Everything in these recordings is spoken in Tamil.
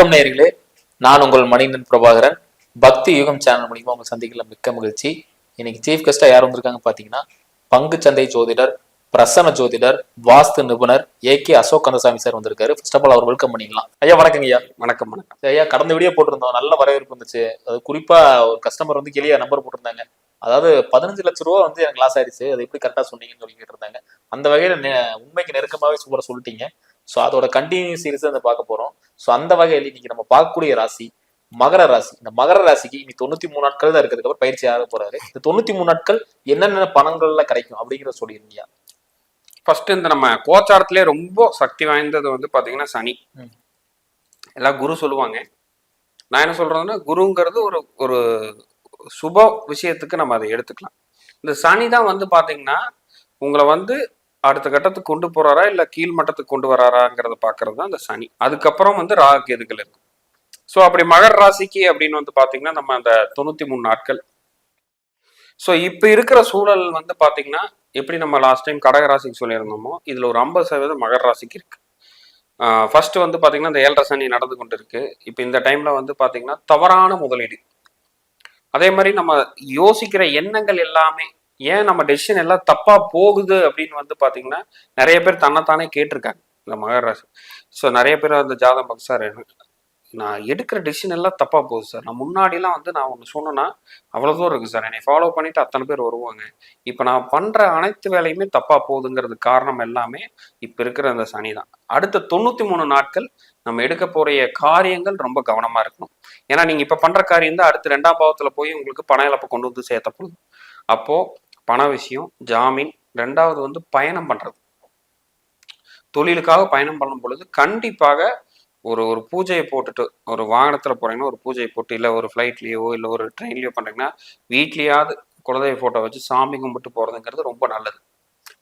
வணக்கம் நேயர்களே. நான் உங்கள் மணிகண்டன் பிரபாகரன். பக்தி யுகம் சேனல் மூலியமா உங்க சந்திக்கல மிக்க மகிழ்ச்சி. இன்னைக்கு சீஃப் கெஸ்டா யார் வந்திருக்காங்க பாத்தீங்கன்னா பங்கு சந்தை ஜோதிடர் பிரசன்ன ஜோதிடர் வாஸ்து நிபுணர் A K Ashok Kandasamy sir வந்திருக்காரு. ஃபர்ஸ்ட் ஆஃப் ஆல் அவர் வெல்கம் பண்ணிடலாம். ஐயா வணக்கங்க ஐயா. வணக்கம் வணக்கம். ஐயா கடந்த வீடியோ போட்டிருந்தோம். நல்ல வரவேற்பு வந்துச்சு. அது குறிப்பா ஒரு கஸ்டமர் வந்து கிளியா நம்பர் போட்டிருந்தாங்க. அதாவது பதினஞ்சு லட்ச ரூபா வந்து எனக்கு லாஸ் ஆயிடுச்சு. அது எப்படி கரெக்டா சொன்னீங்கன்னு சொல்லி கேட்டிருந்தாங்க. அந்த வகையில உண்மைக்கு நெருக்கமாவே சூப்பரா சொல்லிட்டீங்க. ஸோ அதோட கண்டினியூ சீரிஸ் அந்த பார்க்க போறோம். ஸோ அந்த வகையில் இன்னைக்கு நம்ம பார்க்கக்கூடிய ராசி மகர ராசி. இந்த மகர ராசிக்கு இனி தொண்ணூத்தி மூணு நாட்கள் தான் இருக்கிறதுக்கு அப்புறம் பயிற்சி ஆக போறாரு. இந்த தொண்ணூத்தி மூணு நாட்கள் என்னென்ன பணங்கள்ல கிடைக்கும் அப்படிங்கிறத சொல்லிருந்தீங்க ஃபர்ஸ்ட் இந்த நம்ம கோச்சாரத்திலே ரொம்ப சக்தி வாய்ந்தது வந்து பாத்தீங்கன்னா சனி. எல்லாம் குரு சொல்லுவாங்க. நான் என்ன சொல்றேன்னா குருங்கிறது ஒரு ஒரு சுப விஷயத்துக்கு நம்ம அதை எடுத்துக்கலாம். இந்த சனி தான் வந்து பாத்தீங்கன்னா உங்களை வந்து அடுத்த கட்டத்துக்கு கொண்டு போறாரா இல்ல கீழ் மட்டத்துக்கு கொண்டு வராராங்கிறத பாக்குறது தான் இந்த சனி. அதுக்கப்புறம் வந்து ராகு கேதுகள் இருக்கு? ஸோ அப்படி மகர் ராசிக்கு அப்படின்னு வந்து பாத்தீங்கன்னா நம்ம அந்த தொண்ணூத்தி மூணு நாட்கள். ஸோ இப்போ இருக்கிற சூழல் வந்து பாத்தீங்கன்னா எப்படி நம்ம லாஸ்ட் டைம் கடக ராசிக்கு சொல்லியிருந்தோமோ இதுல ஒரு ஐம்பது சதவீதம் மகர ராசிக்கு இருக்கு. ஃபர்ஸ்ட் வந்து பாத்தீங்கன்னா இந்த ஏழரை சனி நடந்து கொண்டு இருக்கு இப்போ இந்த டைம்ல வந்து பாத்தீங்கன்னா தவறான முதலீடு. அதே மாதிரி நம்ம யோசிக்கிற எண்ணங்கள் எல்லாமே ஏன் நம்ம டெசிஷன் எல்லாம் தப்பா போகுது அப்படின்னு வந்து பாத்தீங்கன்னா நிறைய பேர் தன்னைத்தானே கேட்டிருக்காங்க இந்த மகராசி. ஸோ நிறைய பேர் அந்த ஜாதம் பார்க்க சார் நான் எடுக்கிற டெசிஷன் எல்லாம் தப்பா போகுது சார். நான் முன்னாடிலாம் வந்து நான் ஒன்று சொன்னேன்னா அவ்வளோ தூரம் இருக்கு சார். என்னை ஃபாலோ பண்ணிட்டு அத்தனை பேர் வருவாங்க. இப்போ நான் பண்ற அனைத்து வேலையுமே தப்பா போகுதுங்கிறது காரணம் எல்லாமே இப்போ இருக்கிற அந்த சனி தான். அடுத்த தொண்ணூத்தி மூணு நாட்கள் நம்ம எடுக்க போறிய காரியங்கள் ரொம்ப கவனமா இருக்கணும். ஏன்னா நீங்க இப்ப பண்ற காரியம் தான் அடுத்து ரெண்டாம் பாவத்துல போய் உங்களுக்கு பண இழப்பு கொண்டு வந்து சேர்த்தப்படுது அப்போ பண விஷயம் ஜாமீன் ரெண்டாவது வந்து பயணம் பண்றது. தொழிலுக்காக பயணம் பண்ணும் பொழுது கண்டிப்பாக ஒரு ஒரு பூஜையை போட்டுட்டு ஒரு வாகனத்துல போறீங்கன்னா ஒரு பூஜையை போட்டு இல்ல ஒரு ஃப்ளைட்லயோ இல்ல ஒரு ட்ரெயின்லயோ பண்ணுறீங்கன்னா வீட்லேயாவது குலதெய்வ ஃபோட்டோ வச்சு சாமி கும்பிட்டு போறதுங்கிறது ரொம்ப நல்லது.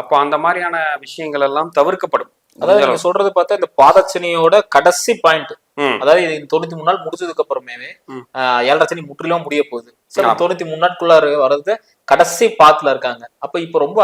அப்போ அந்த மாதிரியான விஷயங்கள் எல்லாம் தவிர்க்கப்படும். அதாவது நீங்க. சொல்றது பார்த்தா இந்த பாதச்சனியோட கடைசி பாயிண்ட் அதாவது இது தொண்ணூத்தி மூணு நாள் முடிச்சதுக்கு அப்புறமே ம். ஆஹ் ஏழரை சனி முற்றிலும் முடிய போகுது. சார். தொண்ணூத்தி மூணு நாட்குள்ள வர்றது கடைசி பாத்துல இருக்காங்க. அப்ப இப்ப ரொம்ப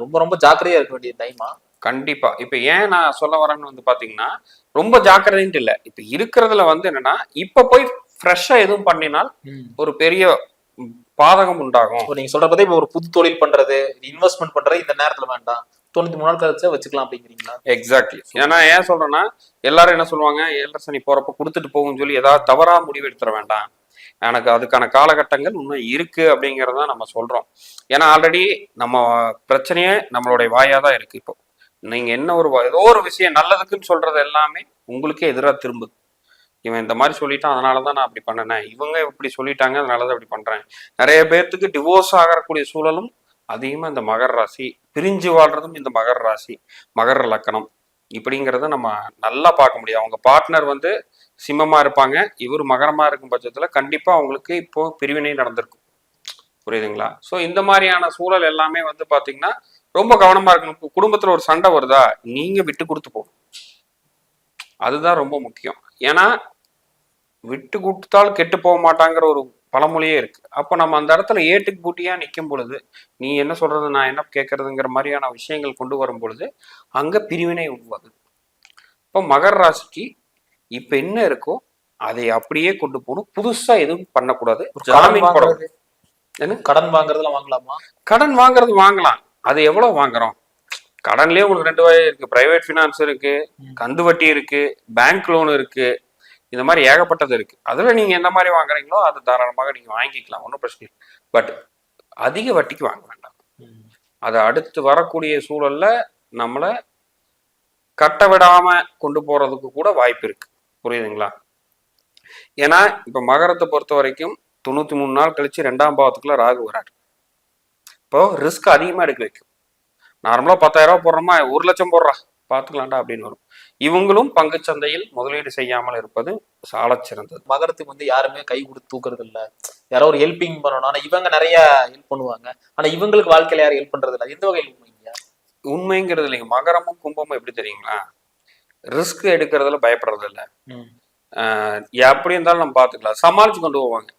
ரொம்ப ரொம்ப ஜாக்கிரதையா இருக்க வேண்டிய டைமா கண்டிப்பா. இப்ப ஏன் நான் சொல்ல வரேன்னு வந்து பாத்தீங்கன்னா ரொம்ப ஜாக்கிரதைன்ட்டு இல்ல. இப்ப இருக்கிறதுல வந்து என்னன்னா இப்ப போய் ஃப்ரெஷ்ஷா எதுவும் பண்ணினால் ஒரு பெரிய பாதகம் உண்டாகும். நீங்க சொல்ற பார்த்தா இப்ப ஒரு புது தொழில் பண்றது இன்வெஸ்ட்மெண்ட் பண்றது இந்த நேரத்துல வேண்டாம். தொண்ணூத்தி மூணு நாள் கழிச்சு வச்சுக்கலாம் அப்படிங்கிறீங்களா? எக்ஸாக்ட்லி ஏன்னா ஏன் சொல்றேன்னா எல்லாரும் என்ன சொல்லுவாங்க ஏழரை சனி போறப்ப கொடுத்துட்டு போகும்னு சொல்லி ஏதாவது தவறா முடிவு எடுத்துட வேண்டாம். எனக்கு அதுக்கான காலகட்டங்கள் இன்னும் இருக்கு அப்படிங்கிறத நம்ம சொல்றோம். ஏன்னா ஆல்ரெடி நம்ம பிரச்சனையே நம்மளுடைய வாயா தான் இருக்கு இப்போ. நீங்க என்ன ஒரு ஏதோ ஒரு விஷயம் நல்லதுக்குன்னு சொல்றது எல்லாமே உங்களுக்கே எதிராக திரும்புது. இவன் இந்த மாதிரி சொல்லிட்டான் அதனால தான் நான் அப்படி பண்ணினேன் இவங்க இப்படி சொல்லிட்டாங்க அதனால தான் அப்படி பண்றேன். நிறைய பேர்த்துக்கு டிவோர்ஸ் ஆகக்கூடிய சூழலும் அதிகமா இந்த மகர ராசி பிரிஞ்சு வாழ்றதும் இந்த மகர ராசி மகர லக்கணம். இப்படிங்கிறத நம்ம நல்லா பார்க்க முடியும். அவங்க பார்ட்னர் வந்து சிம்மமாக இருப்பாங்க. இவர் மகரமாக இருக்கும் பட்சத்துல கண்டிப்பாக அவங்களுக்கு இப்போ பிரிவினை நடந்திருக்கும். புரியுதுங்களா? ஸோ இந்த மாதிரியான சூழல் எல்லாமே வந்து பார்த்தீங்கன்னா ரொம்ப கவனமாக இருக்கணும். குடும்பத்தில் ஒரு சண்டை வருதா? நீங்கள் விட்டு கொடுத்து போகணும். அதுதான் ரொம்ப முக்கியம். ஏன்னா விட்டு கொடுத்தால் கெட்டு போக மாட்டாங்கிற ஒரு பழமொழியே இருக்கு. அப்போ நம்ம அந்த இடத்துல ஏட்டுக்கு பூட்டியா நிற்கும் பொழுது நீ என்ன சொல்றது நான் என்ன கேட்கறதுங்கிற மாதிரியான விஷயங்கள் கொண்டு வரும் பொழுது அங்க பிரிவினை உருவாகுது. இப்போ மகர ராசிக்கு இப்ப என்ன இருக்கோ அதை அப்படியே கொண்டு போகணும். புதுசா எதுவும் பண்ணக்கூடாது. கடன் ஜாமீன் போட வாங்குறது என்ன? கடன் வாங்குறதுலாம் வாங்கலாமா? கடன் வாங்குறது வாங்கலாம். அது எவ்வளவு வாங்குறோம்? கடன்லயே உங்களுக்கு ரெண்டு வகை இருக்கு. பிரைவேட் ஃபினான்ஸ் இருக்கு. கந்து வட்டி இருக்கு பேங்க் லோன் இருக்கு. இந்த மாதிரி ஏகப்பட்டது இருக்கு. அதில் நீங்க எந்த மாதிரி வாங்குறீங்களோ அது தாராளமாக நீங்க வாங்கிக்கலாம். ஒன்றும் பிரச்சனை இல்லை. பட் அதிக வட்டிக்கு வாங்க வேண்டாம். அது அடுத்து வரக்கூடிய சூழல்ல நம்மளை கட்ட விடாம கொண்டு போறதுக்கு கூட வாய்ப்பு இருக்கு. புரியுதுங்களா? ஏன்னா இப்ப மகரத்தை பொறுத்த வரைக்கும் தொண்ணூத்தி மூணு நாள் கழிச்சு ரெண்டாம் பாவத்துக்குள்ள ராகு வராரு. இப்போ ரிஸ்க் அதிகமா எடுக்க வைக்கும். நார்மலா பத்தாயிரம் ரூபாய் போடுறோமா? ஒரு லட்சம் போடுறா. பாத்துக்கலாம்டா அப்படின்னு வரும். இவங்களும் சந்தையில் முதலீடு செய்யாமல் இருப்பது சாலச் சிறந்தது. மகரத்துக்கு வந்து யாருமே கை கொடுத்து தூக்குறது இல்ல யாரோ ஒரு ஹெல்பிங் பண்ணணும். ஆனா இவங்க நிறைய ஹெல்ப் பண்ணுவாங்க. ஆனா இவங்களுக்கு வாழ்க்கையில யாரும் ஹெல்ப் பண்றது இல்ல எந்த வகையில் உண்மைங்க? உண்மைங்கிறது இல்லைங்க. மகரமும் கும்பமும் எப்படி தெரியுங்களா? ரிஸ்க் எடுக்கிறதுல பயப்படுறது இல்ல எப்படி இருந்தாலும் நம்ம பார்த்துக்கலாம். சமாளிச்சு கொண்டு போவாங்க.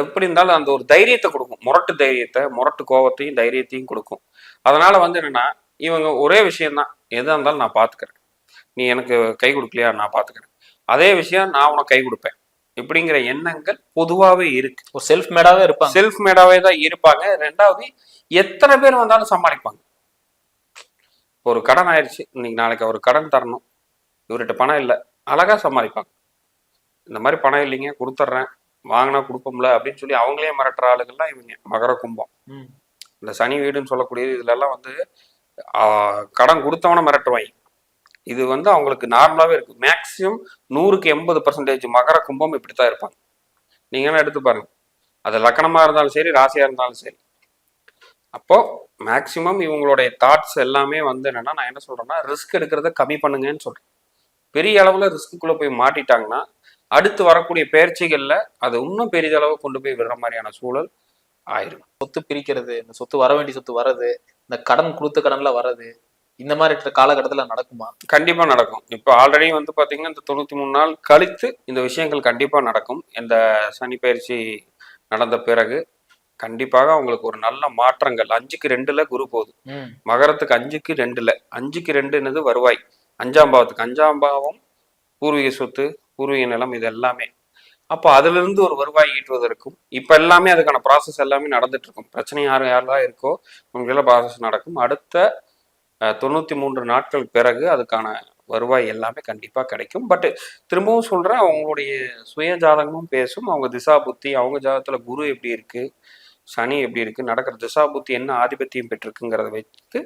எப்படி இருந்தாலும் அந்த ஒரு தைரியத்தை கொடுக்கும். முரட்டு தைரியத்தை முரட்டு கோவத்தையும் தைரியத்தையும் கொடுக்கும். அதனால வந்து என்னன்னா இவங்க ஒரே விஷயம்தான். எதா இருந்தாலும் நான் பார்த்துக்கிறேன் நீ எனக்கு கை கொடுக்கலையா? நான் பார்த்துக்கிறேன் அதே விஷயம் நான் உனக்கு கை கொடுப்பேன். இப்படிங்கிற எண்ணங்கள் பொதுவாகவே இருக்கு. ஒரு செல்ஃப் மேடாவே இருப்பாங்க. செல்ஃப் மேடாவே தான் இருப்பாங்க. ரெண்டாவது எத்தனை பேர் வந்தாலும் சமாளிப்பாங்க. ஒரு கடன் ஆயிடுச்சு இன்னைக்கு நாளைக்கு அவர் கடன் தரணும். இவர்கிட்ட பணம் இல்லை. அழகா சமாளிப்பாங்க. இந்த மாதிரி பணம் இல்லைங்க கொடுத்துட்றேன் வாங்கினா கொடுப்போம்ல அப்படின்னு சொல்லி அவங்களே மிரட்டுற ஆளுகள்லாம் இவங்க. மகர கும்பம். இந்த சனி வீடுன்னு சொல்லக்கூடியது இதுல எல்லாம் வந்து கடன் கொடுத்தவன மிரட்டுவாங்க இது வந்து அவங்களுக்கு நார்மலாவே இருக்கு. மேக்சிமம் நூறுக்கு எண்பது பர்சன்டேஜ் மகர கும்பம் இப்படித்தான் இருப்பாங்க. நீங்க எடுத்து பாருங்க. அது லக்கணமா இருந்தாலும் சரி ராசியாக இருந்தாலும் சரி. அப்போ மேக்சிமம் இவங்களுடைய தாட்ஸ் எல்லாமே வந்து என்னன்னா நான் என்ன சொல்றேன்னா ரிஸ்க் எடுக்கிறத கம்மி பண்ணுங்கன்னு சொல்றேன். பெரிய அளவுல ரிஸ்க்குள்ளே போய் மாட்டிட்டாங்கன்னா அடுத்து வரக்கூடிய பயிற்சிகளில் அது இன்னும் பெரிதளவு கொண்டு போய் விடுற மாதிரியான சூழல் ஆயிரும். சொத்து பிரிக்கிறது இந்த சொத்து வர வேண்டிய சொத்து வர்றது இந்த கடன் கொடுத்த கடன்ல வர்றது இந்த மாதிரி காலகட்டத்துல நடக்குமா? கண்டிப்பா நடக்கும். இப்போ ஆல்ரெடி வந்து பாத்தீங்கன்னா இந்த தொண்ணூத்தி மூணு நாள் கழித்து இந்த விஷயங்கள் கண்டிப்பா நடக்கும். இந்த சனி பயிற்சி நடந்த பிறகு கண்டிப்பாக அவங்களுக்கு ஒரு நல்ல மாற்றங்கள். அஞ்சுக்கு ரெண்டுல குரு போகுது. மகரத்துக்கு அஞ்சுக்கு ரெண்டுல. அஞ்சுக்கு ரெண்டுன்றது வருவாய். அஞ்சாம் பாவத்துக்கு. அஞ்சாம் பாவம் பூர்வீக சொத்து பூர்வீக நிலம் இது எல்லாமே. அப்போ அதுல இருந்து ஒரு வருவாய் ஈட்டுவதற்கும் இப்ப எல்லாமே அதுக்கான ப்ராசஸ் எல்லாமே நடந்துட்டு இருக்கும் பிரச்சனை யார் யாரெல்லாம் இருக்கோ உங்களால் ப்ராசஸ் நடக்கும். அடுத்த தொண்ணூற்றி தொண்ணூத்தி மூன்று நாட்கள் பிறகு அதுக்கான வருவாய் எல்லாமே கண்டிப்பாக கிடைக்கும். பட் திரும்பவும் சொல்கிறேன் அவங்களுடைய சுய ஜாதகமும் பேசும். அவங்க திசா புத்தி அவங்க ஜாதகத்தில் குரு எப்படி இருக்குது சனி எப்படி இருக்குது நடக்கிற திசா புத்தி என்ன ஆதிபத்தியம் பெற்றிருக்குங்கிறத வைத்து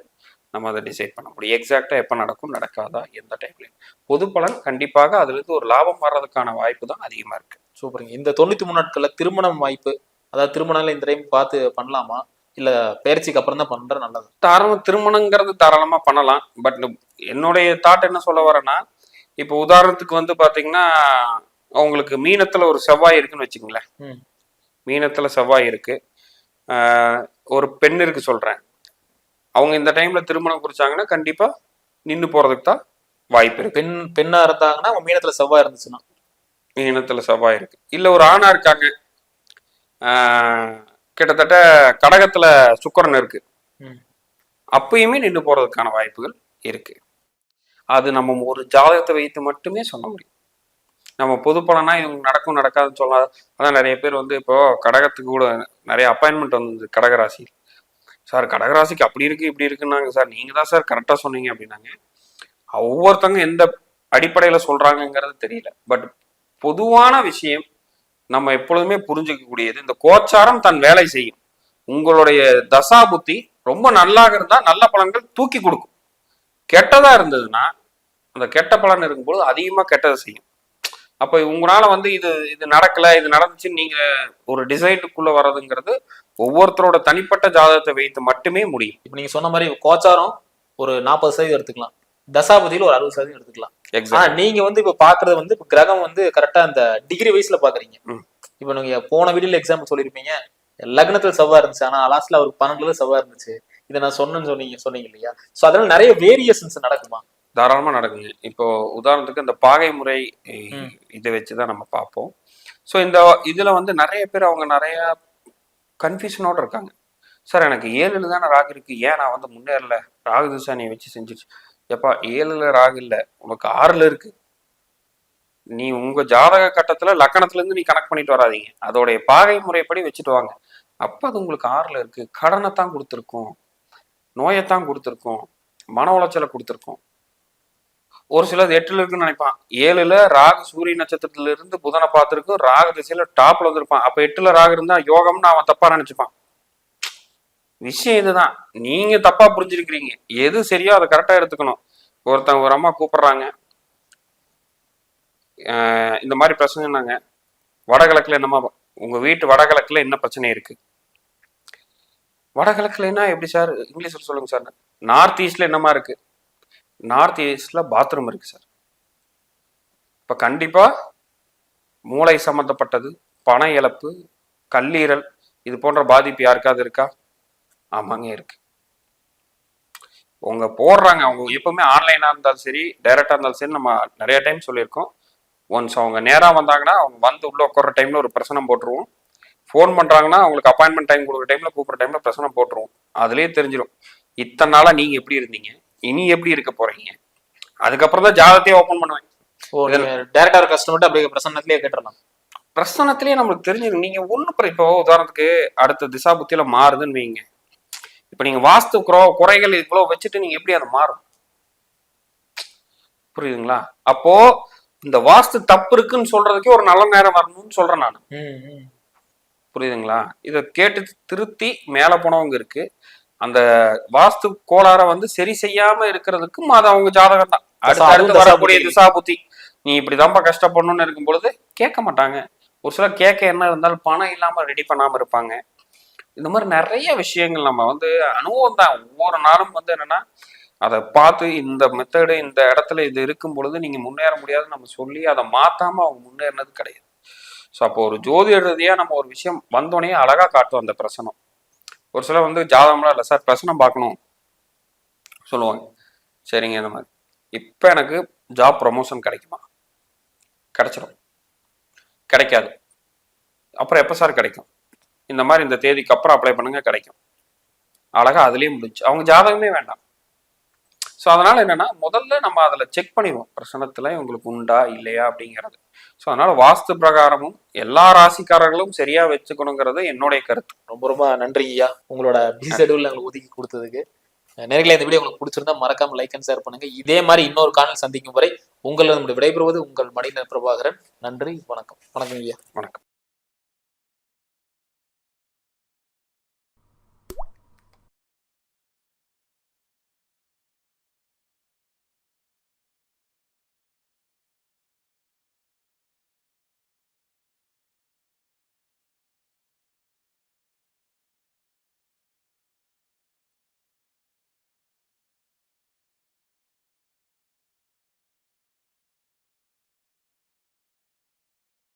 நம்ம அதை டிசைட் பண்ண முடியும். எக்ஸாக்டா எப்போ நடக்கும்? நடக்காதா? எந்த டைம்ல பொது பலன் கண்டிப்பாக அதுல இருந்து ஒரு லாபம் வர்றதுக்கான வாய்ப்பு தான் அதிகமா இருக்கு. சூப்பருங்க. இந்த தொண்ணூத்தி மூணு நாட்கள்ல திருமணம் வாய்ப்பு அதாவது திருமணம் இந்த டைம் பார்த்து பண்ணலாமா? இல்ல பயிற்சிக்கு அப்புறம் தான் பண்ற நல்லது? தாராள திருமணங்கிறது தாராளமா பண்ணலாம். பட் என்னுடைய தாட் என்ன சொல்ல வரேன்னா இப்போ உதாரணத்துக்கு வந்து பாத்தீங்கன்னா அவங்களுக்கு மீனத்துல ஒரு செவ்வாய் இருக்குன்னு வச்சுங்களேன். மீனத்துல செவ்வாய் இருக்கு. ஆஹ் ஒரு பெண் இருக்கு சொல்றேன். அவங்க இந்த டைம்ல திருமணம் குறிச்சாங்கன்னா கண்டிப்பா நின்னு போறதுக்கு தான் வாய்ப்பு இருக்கு. பெண் பெண்ணா இருந்தாங்கன்னா அவங்க மீனத்துல செவ்வாய் இருந்துச்சுன்னா. மீனத்துல செவ்வாய் இருக்கு. இல்ல ஒரு ஆணா இருக்காங்க. ஆஹ் கிட்டத்தட்ட கடகத்துல சுக்கிரன் இருக்கு. அப்பயுமே நின்று போறதுக்கான வாய்ப்புகள் இருக்கு. அது நம்ம ஒரு ஜாதகத்தை வைத்து மட்டுமே சொல்ல முடியும். நம்ம பொது பலனா இவங்க நடக்கும் நடக்காதுன்னு சொல்லாத. அதான் நிறைய பேர் வந்து இப்போ கடகத்துக்கு கூட நிறைய அப்பாயின்மெண்ட் வந்தது கடகராசி சார் கடகராசிக்கு அப்படி இருக்கு இப்படி இருக்குன்னாங்க சார். நீங்க தான் சார் கரெக்டா சொன்னீங்க அப்படின்னாங்க. ஒவ்வொருத்தவங்க எந்த அடிப்படையில சொல்றாங்கங்கிறது தெரியல. பட் பொதுவான விஷயம் நம்ம எப்பொழுதுமே புரிஞ்சுக்கக்கூடியது இந்த கோச்சாரம் தன் வேலை செய்யும். உங்களுடைய தசா புத்தி ரொம்ப நல்லா இருந்தா நல்ல பலன்கள் தூக்கி கொடுக்கும். கெட்டதா இருந்ததுன்னா அந்த கெட்ட பலன் இருக்கும்போது அதிகமா கெட்டதை செய்யும். அப்ப உங்களால வந்து இது இது நடக்கல இது நடந்துச்சுன்னு நீங்க ஒரு டிசைனுக்குள்ள வர்றதுங்கிறது ஒவ்வொருத்தரோட தனிப்பட்ட ஜாதகத்தை வைத்து மட்டுமே முடியும். இப்ப நீங்க சொன்ன மாதிரி கோச்சாரம் ஒரு நாற்பது சதவீதம் எடுத்துக்கலாம். தசாபதியில ஒரு அறுபது சதவீதம் எடுத்துக்கலாம். ஆனா நீங்க வந்து இப்ப பாக்குறது வந்து இப்ப கிரகம் வந்து கரெக்டா அந்த டிகிரி வைஸ்ல பாக்குறீங்க. இப்ப நீங்க போன வீடியோல எக்ஸாம்பிள் சொல்லிருப்பீங்க லக்னத்துல செவ்வாய் இருந்துச்சு. ஆனா லாஸ்ட்ல அவருக்கு பன்னெண்டுல செவ்வாய் இருந்துச்சு. இதை நான் சொன்னேன்னு சொன்னீங்க சொன்னீங்க இல்லையா? சோ அதனால நிறைய வேரியேஷன்ஸ் நடக்குமா? தாராளமா நடக்குங்க. இப்போ உதாரணத்துக்கு இந்த பாகை முறை. இதை வச்சுதான் நம்ம பார்ப்போம். ஸோ இந்த இதுல வந்து நிறைய பேர் அவங்க நிறைய கன்ஃபியூஷனோடு இருக்காங்க. சார் எனக்கு ஏழில் தானே ராகு இருக்குது ஏன் நான் வந்து முன்னேறல? ராகு திசா நீ வச்சு செஞ்சிருச்சு. எப்பா ஏழில் ராகு இல்லை. உனக்கு ஆறில் இருக்குது நீ உங்கள் ஜாதக கட்டத்தில் லக்கணத்துலேருந்து நீ கனெக்ட் பண்ணிட்டு வராதீங்க. அதோடைய பாகை முறைப்படி வச்சுட்டு வாங்க. அப்போ அது உங்களுக்கு ஆறில் இருக்குது கடனை தான் கொடுத்துருக்கோம். நோயைத்தான் கொடுத்துருக்கோம். மன உளைச்சலை கொடுத்துருக்கோம். ஒரு சிலர் எட்டுல இருக்குன்னு நினைப்பான். ஏழுல ராகு சூரிய நட்சத்திரத்துல இருந்து புதனை பார்த்திருக்கும். ராகு திசையில டாப்ல வந்திருப்பான். அப்ப எட்டுல ராகு இருந்தா யோகம்னு அவன் தப்பா நினைச்சுப்பான். விஷயம் இதுதான். நீங்க தப்பா புரிஞ்சிருக்கிறீங்க. எது சரியோ அதை கரெக்டா எடுத்துக்கணும். ஒருத்தவங்க ஒரு அம்மா கூப்பிடுறாங்க. இந்த மாதிரி பிரச்சனைனாங்க வடகிழக்குல என்னமா உங்க வீட்டு வடகிழக்குல என்ன பிரச்சனை இருக்கு? வடகிழக்குல என்ன எப்படி சார்? இங்கிலீஷ்ல சொல்லுங்க சார். நார்த் ஈஸ்ட்ல என்னமா இருக்கு? நார்த் ஈஸ்டில் பாத்ரூம் இருக்குது சார். இப்போ கண்டிப்பாக மூளை சம்மந்தப்பட்டது பண இழப்பு கல்லீரல் இது போன்ற பாதிப்பு யாருக்காவது இருக்கா? ஆமாங்க இருக்கு. அவங்க போடுறாங்க அவங்க எப்பவுமே ஆன்லைனாக இருந்தாலும் சரி டைரெக்டாக இருந்தாலும் சரி நம்ம நிறைய டைம் சொல்லியிருக்கோம். ஒன்ஸ் அவங்க நேராக வந்தாங்கன்னா அவங்க வந்து உள்ளே உட்கார டைமில் ஒரு பிரசனம் போட்டுருவோம். ஃபோன் பண்ணுறாங்கன்னா அவங்களுக்கு அப்பாயின்மெண்ட் டைம் கொடுக்குற டைமில் கூப்பிட்ற டைமில் பிரசனம் போட்டுருவோம். அதுலேயே தெரிஞ்சிடும் இத்தனை நாளாக நீங்கள் எப்படி இருந்தீங்க? இனி எப்படி இருக்க போறீங்க? அதுக்கப்புறம் தான் ஜாதகத்தையே ஓபன் பண்ணுவேன். டேரக்டா ஒரு கஸ்டமர்ட்ட அப்படியே பிரசன்னத்திலேயே கேட்டுறலாம். பிரசனத்திலேயே நம்மளுக்கு தெரிஞ்சிடும் நீங்க ஒண்ணு இப்போ உதாரணத்துக்கு அடுத்த திசா புத்தியில மாறுதுன்னு வைங்க. இப்ப நீங்க வாஸ்து குறை குறைகள் இவ்வளவு வச்சுட்டு நீங்க எப்படி அதை மாறும்? புரியுதுங்களா? அப்போ இந்த வாஸ்து தப்பு இருக்குன்னு சொல்றதுக்கே ஒரு நல்ல நேரம் வரணும்னு சொல்றேன் நான். புரியுதுங்களா? இதை கேட்டு திருத்தி மேல போனவங்க இருக்கு. அந்த வாஸ்து கோளாறை வந்து சரி செய்யாம இருக்கிறதுக்கும் அது அவங்க ஜாதகம் தான். அடுத்து அடுத்து வரக்கூடிய தசாபுத்தி. திசா புத்தி நீ இப்படிதான்ப்பா கஷ்டப்படணும்னு இருக்கும் பொழுது கேட்க மாட்டாங்க. ஒரு சிலர் கேட்க என்ன இருந்தாலும் பணம் இல்லாம ரெடி பண்ணாம இருப்பாங்க. இந்த மாதிரி நிறைய விஷயங்கள் நம்ம வந்து அனுபவம் தான். ஒவ்வொரு நாளும் வந்து என்னன்னா அதை பார்த்து இந்த மெத்தடு இந்த இடத்துல இது இருக்கும் பொழுது நீங்க முன்னேற முடியாதுன்னு நம்ம சொல்லி அதை மாத்தாம அவங்க முன்னேறினது கிடையாது. ஸோ அப்போ ஒரு ஜோதிட ரீதியா நம்ம ஒரு விஷயம் வந்தோடனே அழகா காட்டும் அந்த பிரசனம். ஒரு சிலர் வந்து ஜாதகம்லாம் இல்லை சார் பிரசனம் பார்க்கணும் சொல்லுவாங்க. சரிங்க இந்த மாதிரி. இப்போ எனக்கு ஜாப் ப்ரொமோஷன் கிடைக்குமா? கிடைச்சிடும் கிடைக்காது. அப்புறம் எப்போ சார் கிடைக்கும்? இந்த மாதிரி இந்த தேதிக்கு அப்புறம் அப்ளை பண்ணுங்க கிடைக்கும். அழகா அதுலேயும் முடிச்சு அவங்க ஜாதகமே வேண்டாம். ஸோ அதனால என்னன்னா முதல்ல நம்ம அதில் செக் பண்ணிடுவோம். பிரசனத்தில் இவங்களுக்கு உண்டா இல்லையா அப்படிங்கிறது. ஸோ அதனால வாஸ்து பிரகாரமும் எல்லா ராசிக்காரர்களும் சரியா வச்சுக்கணுங்கிறது என்னுடைய கருத்து. ரொம்ப ரொம்ப நன்றி ஐயா. உங்களோட பிசி ஷெடியூல் எங்களுக்கு ஒதுக்கி கொடுத்ததுக்கு. நேரில் இந்த வீடியோ உங்களுக்கு பிடிச்சிருந்தா மறக்காம லைக் அண்ட் ஷேர் பண்ணுங்க. இதே மாதிரி இன்னொரு காணல் சந்திக்கும் வரை உங்களிடம் விடைபெறுவது உங்கள் மணிநர் பிரபாகரன். நன்றி வணக்கம். வணக்கம் ஐயா. வணக்கம்.